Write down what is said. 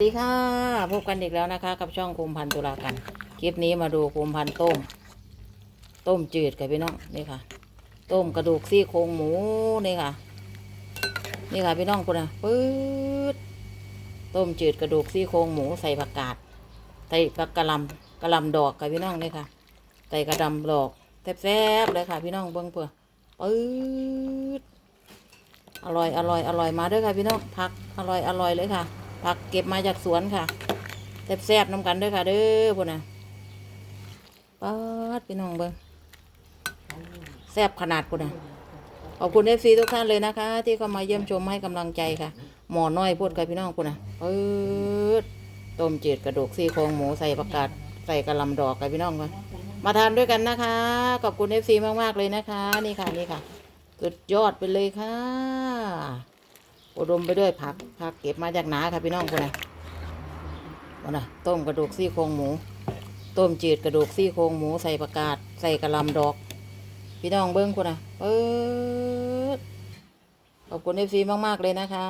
สวัสดีค่ะพบกันอีกแล้วนะคะ กับช่องคุมพันธุ์ตุลากัน คลิปนี้มาดูคุมพันธุ์ต้ม ต้มจืดค่ะพี่น้องนี่ค่ะ ต้มกระดูกซี่โครงหมูนี่ค่ะ นี่ค่ะพี่น้องคุณนะปื๊ดต้มจืดกระดูกซี่โครงหมูใส่ผักกาดใส่ผักกะลำกะลำดอกค่ะพี่น้องนี่ค่ะ ใส่กระดำดอกแซ่บๆเลยค่ะ พี่น้องเบิ้งเพื่อปื๊ดอร่อยอร่อยอร่อยมาด้วยค่ะพี่น้องผักอร่อยอร่อยเลยค่ะ ผักเก็บมาจากสวนค่ะแซ่บๆน้ำกันด้อค่ะ เด้อพุ่นน่ะป๊าดพี่น้องเบิ้งแซ่บขนาดพุ่นน่ะขอบคุณเอฟซีทุกท่านเลยนะคะ ที่เข้ามาเยี่ยมชมให้กำลังใจค่ะ หมอน้อยพูดกับพี่น้องพุ่นน่ะเปิดต้มจืดกระดูกซี่โครงหมูใส่ผักกาดใส่กระลำดอกกับพี่น้องค่ะมาทานด้วยกันนะคะ ขอบคุณเอฟซีมากๆเลยนะคะ นี่ค่ะนี่ค่ะ สุดยอดไปเลยค่ะ อุดมไปด้วยผักผักเก็บมาจากนาค่ะพี่น้องคนน่ะคนน่ะต้มกระดูกซี่โครงหมู ต้มจืดกระดูกซี่โครงหมูใส่ประกาศใส่กระลำดอก พี่น้องเบิ้งคนน่ะเออขอบคุณเอฟซีมาก ๆ เลยนะคะ